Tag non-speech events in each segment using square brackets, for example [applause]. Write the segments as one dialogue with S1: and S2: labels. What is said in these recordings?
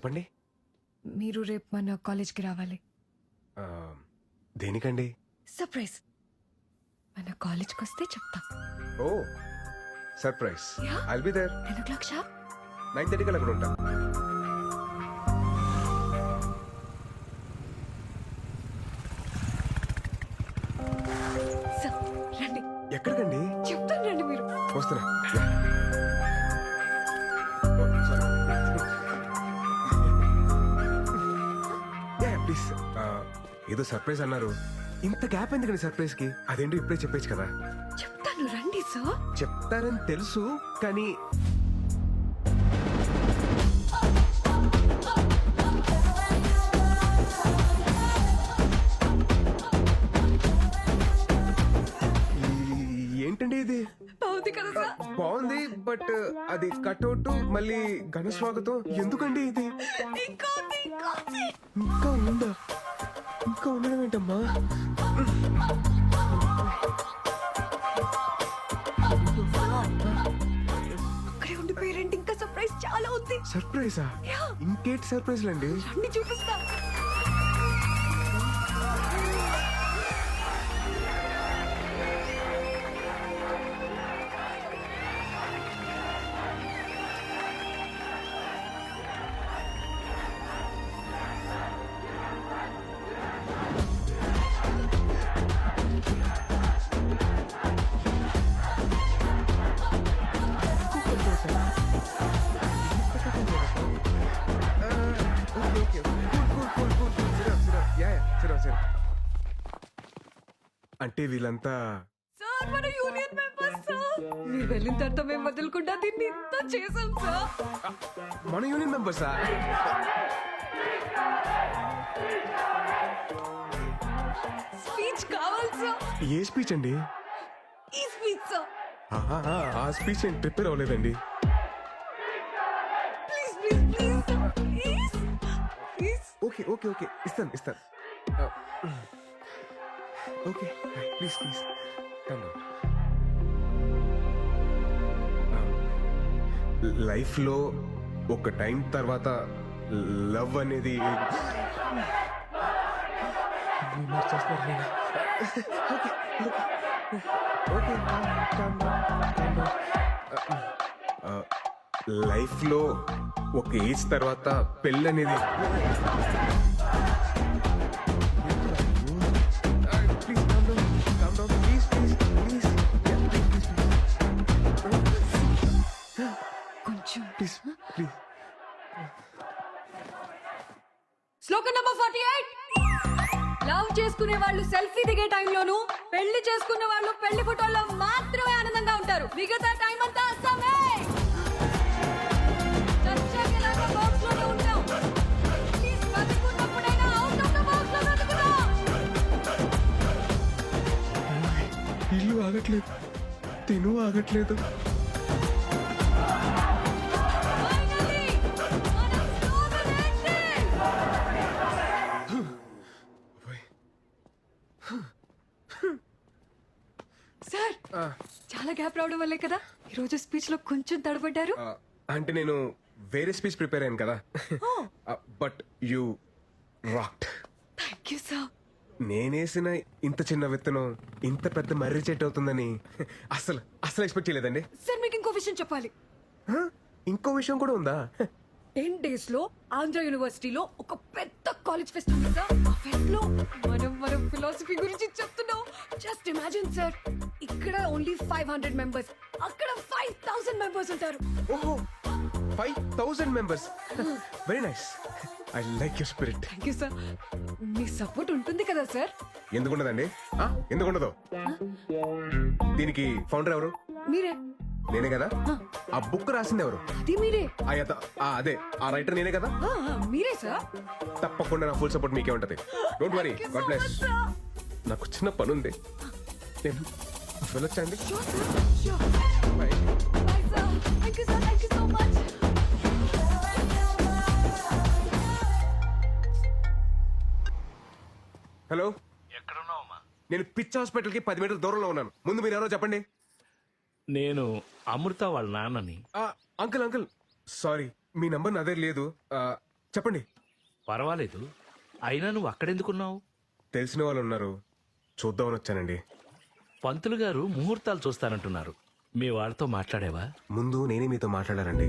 S1: చెప్పండి.
S2: మీరు రేపు మన కాలేజ్కి రావాలి.
S1: ఆ, దేనికండి?
S2: సర్ప్రైజ్. మన కాలేజ్కి వస్తే చెప్తా.
S1: ఓ surprise.
S2: Yeah.
S1: I'll be there
S2: ten o'clock sharp
S1: nine thirty కల్లా అక్కడ ఉంటా. ఏదో సర్ప్రైజ్ అన్నారు. ఇంత గ్యాప్ ఎందుకండి సర్ప్రైజ్కి? అదేంటో ఇప్పుడే చెప్పేచ్చు కదా.
S2: చెప్తాను రండి సార్
S1: చెప్తారని తెలుసు కానీ ఏంటండి ఇది?
S2: బాగుంది కదా సార్
S1: బాగుంది బట్ అది కట్అవుట్ మళ్ళీ ఘన స్వాగతం. ఎందుకండి ఇది?
S2: ఇంకా ఉంది, ఇంకా. ఉంది.
S1: ఇంకా ఉందా? ఇంకా ఉండడం ఏంటమ్మా
S2: అక్కడే ఇంకా సర్ప్రైజ్ చాలా ఉంది.
S1: సర్ప్రైజా. ఇంకేంటి సర్ప్రైజ్లు అండి
S2: రండి చూపిస్తా.
S1: అంటే వీళ్ళంతా
S2: సార్ మన యూనియన్ మెంబర్స్ సార్. మీరు వెళ్ళిన తర్వాత మేము వదలకుండా దీన్ని ఇంత చేసాం సార్.
S1: మన యూనియన్ మెంబర్సా?
S2: స్పీచ్ కావాలి సార్.
S1: ఏ స్పీచ్ అండి?
S2: ఈ స్పీచ్ సార్.
S1: ఆహా, ఆ స్పీచ్ నేను ప్రిపేర్ అవ్వలేదండి.
S2: Please please please sir. Please please.
S1: Okay okay okay. ఇస్తాను ఇస్తాను. ఓకే. Please please. లైఫ్లో ఒక టైం తర్వాత లవ్ అనేది లైఫ్లో ఒక ఏజ్ తర్వాత పెళ్ళి
S2: శ్లోకం నంబర్ ఫార్టీ ఎయిట్ లవ్ చేసుకునే వాళ్ళు సెల్ఫీ దిగే టైంలోను పెళ్ళి చేసుకున్న వాళ్ళు పెళ్ళి ఫోటోల్లో మాత్రమే ఆనందంగా ఉంటారు. మిగతా టైం అంతా అస్సామే. ఉంటాం.
S1: ఇల్లు ఆగట్లేదు. తిను ఆగట్లేదు.
S2: సార్ చాలా గ్యాప్ రావడం వల్లే కదా? ఈ రోజు స్పీచ్లో కొంచెం తడబడ్డారు.
S1: అంటే నేను వేరే స్పీచ్ ప్రిపేర్ అయ్యాను కదా. But you rocked
S2: thank you sir.
S1: నేనేసిన ఇంత చిన్న విత్తనం ఇంత పెద్ద మర్రి చెట్టు అవుతుందని అసలు అసలు ఎక్స్పెక్ట్ చేయలేదండి.
S2: సార్ మీకు ఇంకో విషయం చెప్పాలి?
S1: ఇంకో విషయం కూడా ఉందా?
S2: టెన్ డేస్లో ఆంధ్ర యూనివర్సిటీలో ఒక పెద్ద కాలేజ్ ఫెస్ట్ ఉంది సార్. ఆ ఫెస్ట్లో మనం మనం ఫిలాసఫీ గురించి చెప్తున్నాం. జస్ట్ ఇమాజిన్ సార్ ఇక్కడ ఓన్లీ ఫైవ్ హండ్రెడ్ మెంబర్స్ అక్కడ ఫైవ్ థౌసండ్ మెంబర్స్ ఉంటారు.
S1: ఓహో five thousand members very nice I like your spirit
S2: thank you sir me support ఉంటుంది కదా సార్
S1: ఎందుకుండదండి? ఎందుకుండదు? దీనికి ఫౌండర్ ఎవరు?
S2: మీరే.
S1: నేనే కదా? ఆ. బుక్ రాసింది ఎవరు?
S2: అది మీరే.
S1: ఆ యత- ఆ, అదే ఆ రైటర్ నేనే కదా?
S2: ఆ, ఆ, మీరే సార్
S1: తప్పకుండా నా ఫుల్ సపోర్ట్ మీకే ఉంటది. డోంట్ వరీ గాడ్ బ్లెస్ నాకు చిన్న పని ఉంది నేను వెళ్ళొచ్చండి. Bye.
S2: సో మచ్
S1: హలో
S3: ఎక్కడున్నావమ్మా
S1: నేను పిచ్ హాస్పిటల్కి పది మీటర్ల దూరంలో ఉన్నాను. ముందు మీరు ఎవరో చెప్పండి.
S3: నేను అమృత వాళ్ళ నాన్నని.
S1: Uncle uncle. సారీ మీ నంబర్ నా దగ్గర లేదు. ఆ, చెప్పండి.
S3: పర్వాలేదు. అయినా నువ్వు అక్కడెందుకున్నావు?
S1: తెలిసిన వాళ్ళు ఉన్నారు. చూద్దామని వచ్చానండి.
S3: పంతులు గారు ముహూర్తాలు చూస్తానంటున్నారు. మీ వాళ్ళతో మాట్లాడేవా?
S1: ముందు నేనే మీతో మాట్లాడారండి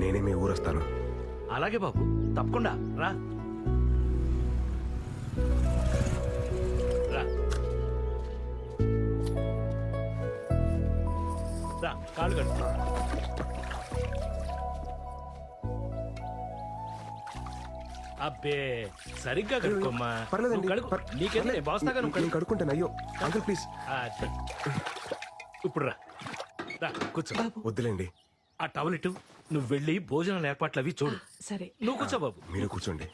S1: నేనే మీ ఊరు వస్తాను
S3: అలాగే బాబు తప్పకుండా. రా. రా కాళ్ళు కట్టు అబ్బే సరిగ్గా కడుక్కోమ్మా
S1: పర్లేదండి
S3: నువ్వు కడుక్కో.
S1: పర్-? పర్లేదు.
S3: బాస్తాగా నువ్వు
S1: నేను
S3: కడుక్కో.
S1: కడుక్కుంటాను అయ్యో అంకుల్ ప్లీజ్
S3: ఆ, అది. ఇప్పుడు రా రా కూర్చో
S1: వద్దులేండి
S3: ఆ టవల్ ఇటు నువ్వు వెళ్ళి భోజనాల ఏర్పాట్లు అవి చూడు
S2: సరే
S3: నువ్వు కూర్చో బాబు
S1: మీరు కూర్చోండి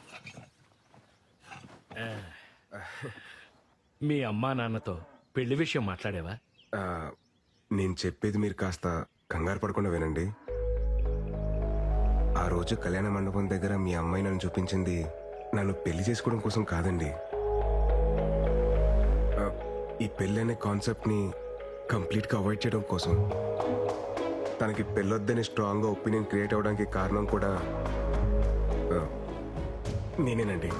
S3: మీ అమ్మా నాన్నతో పెళ్ళి విషయం మాట్లాడేవా
S1: ఆ, నేను చెప్పేది మీరు కాస్త కంగారు పడకుండా వినండి. ఆ రోజు కళ్యాణ మండపం దగ్గర మీ అమ్మాయి నన్ను చూపించింది నన్ను పెళ్ళి చేసుకోవడం కోసం కాదండి. ఈ పెళ్ళి అనే కాన్సెప్ట్ని కంప్లీట్గా అవాయిడ్ చేయడం కోసం. తనకి పెళ్ళొద్దని స్ట్రాంగ్గా ఒపీనియన్ క్రియేట్ అవ్వడానికి కారణం కూడా నేనేనండి.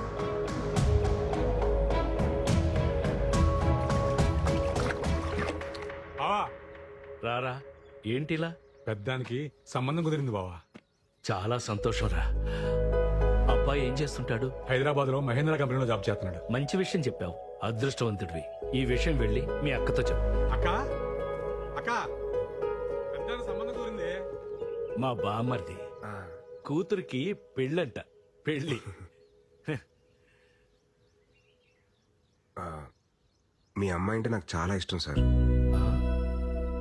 S3: రారా? ఏంటిలా?
S4: పెద్దానికి సంబంధం కుదిరింది బావా.
S3: చాలా సంతోషం రా. అబ్బాయి ఏం చేస్తుంటాడు?
S4: హైదరాబాద్లో మహేంద్ర కంపెనీలో జాబ్ చేస్తున్నాడు.
S3: మంచి విషయం చెప్పావు. అదృష్టవంతుడివి. ఈ విషయం వెళ్ళి మీ అక్కతో చెప్పు.
S4: అక్క? అక్క? పెద్దానికి సంబంధం కుదిరింది.
S3: మా బామ్మర్ది.
S1: ఆ,
S3: కూతురికి పెళ్ళంట. పెళ్ళి.
S1: ఆ, మీ అమ్మాయి అంటే నాకు చాలా ఇష్టం సార్.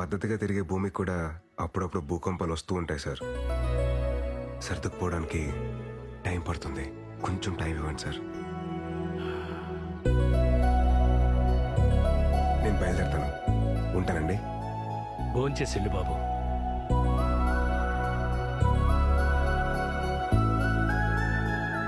S1: పద్ధతిగా తిరిగే భూమికి కూడా అప్పుడప్పుడు భూకంపాలు వస్తూ ఉంటాయి సార్. సర్దుకుపోవడానికి టైం పడుతుంది. కొంచెం టైం ఇవ్వండి సార్. నేను బయలుదేరుతాను. ఉంటానండి.
S3: భోంచేసి వెళ్ళు బాబు.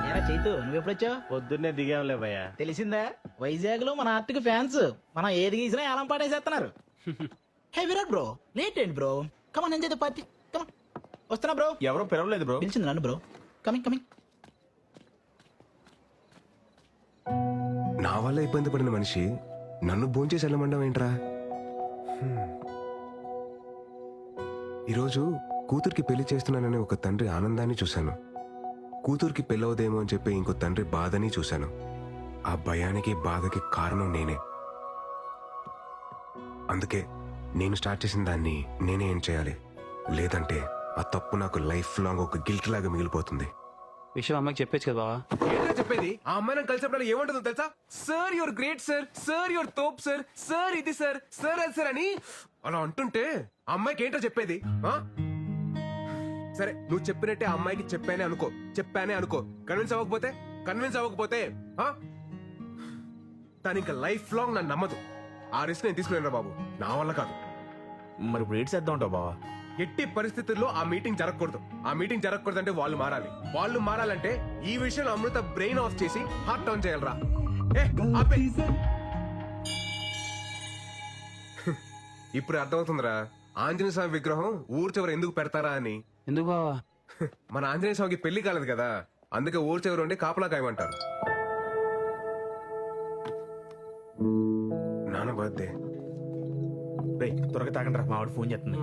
S5: ఏరా చైతు నువ్వెప్పుడొచ్చావు
S6: పొద్దున్నే దిగాంలే భయ్యా.
S5: తెలిసిందా? వైజాగ్లో మన ఆర్టిక్ ఫ్యాన్స్ మనం ఏది గీసినా ఏలం పాటేసేస్తున్నారు. [laughs] హే విరాట్ బ్రో లేట్ ఏంటి bro come on enjoy party come on వస్తున్నా బ్రో
S6: ఎవరో పిలవలేదు బ్రో
S5: పిలిచింది నన్ను బ్రో కమింగ్ కమింగ్
S1: నా వల్ల ఇబ్బంది పడిన మనిషి నన్ను భోంచేసి వెళ్ళమండం ఏంట్రా? హ్మ్. ఈరోజు కూతురికి పెళ్ళి చేస్తున్నానని ఒక తండ్రి ఆనందాన్ని చూశాను. కూతురికి పెళ్ళవదేమో అని చెప్పి ఇంకో తండ్రి బాధని చూశాను. ఆ భయానికి బాధకి కారణం నేనే. అందుకే నేను స్టార్ట్ చేసిన దాన్ని నేనే ఏం చేయాలి? లేదంటే ఆ తప్పు నాకు లైఫ్ లాంగ్ ఒక గిల్ట్ లాగా మిగిలిపోతుంది.
S6: విషయం అమ్మకి చెప్పొచ్చు కదా బావా?
S1: ఏంటో చెప్పేది? ఆ అమ్మాయి నన్ను కలిసినప్పుడు ఏమంటుందో తెలుసా? Sir your great sir sir your తోప్ sir sir ఇది సార్ సార్ అది సార్ అని అలా అంటుంటే ఆ అమ్మాయికి ఏంటో చెప్పేది? ఆ? సరే నువ్వు చెప్పినట్టే ఆ అమ్మాయికి చెప్పానే అనుకో. చెప్పానే అనుకో. కన్విన్స్ అవ్వకపోతే? కన్విన్స్ అవ్వకపోతే? ఆ? తను ఇంకా లైఫ్ లాంగ్ నన్ను నమ్మదు. ఆ రిస్క్ నేను తీసుకున్నాను బాబు. నా వల్ల కాదు.
S6: మరి ఇప్పుడు ఏడ్ చేద్దాం ఉంటావు బావా?
S1: ఎట్టి పరిస్థితుల్లో ఆ మీటింగ్ జరగకూడదు. ఆ మీటింగ్ జరగకూడదు అంటే వాళ్ళు మారాలి. వాళ్ళు మారాలంటే ఈ విషయంలో అమృత బ్రెయిన్ ఆఫ్ చేసి హార్ట్ ఆన్ చేయాలరా. ఏ, ఆపే. ఇప్పుడు అర్థమవుతుందిరా. ఆంజనేయ స్వామి విగ్రహం ఊరు చివర ఎందుకు పెడతారా అని.
S6: ఎందుకు బావా?
S1: మన ఆంజనేయ స్వామికి పెళ్ళి కాలేదు కదా. అందుకే ఊరు చివర ఉండి కాపలా కాయమంటారు. నాన్న బర్త్డే.
S6: రే త్వరగా తాగండి రా మా ఫోన్ చేస్తుంది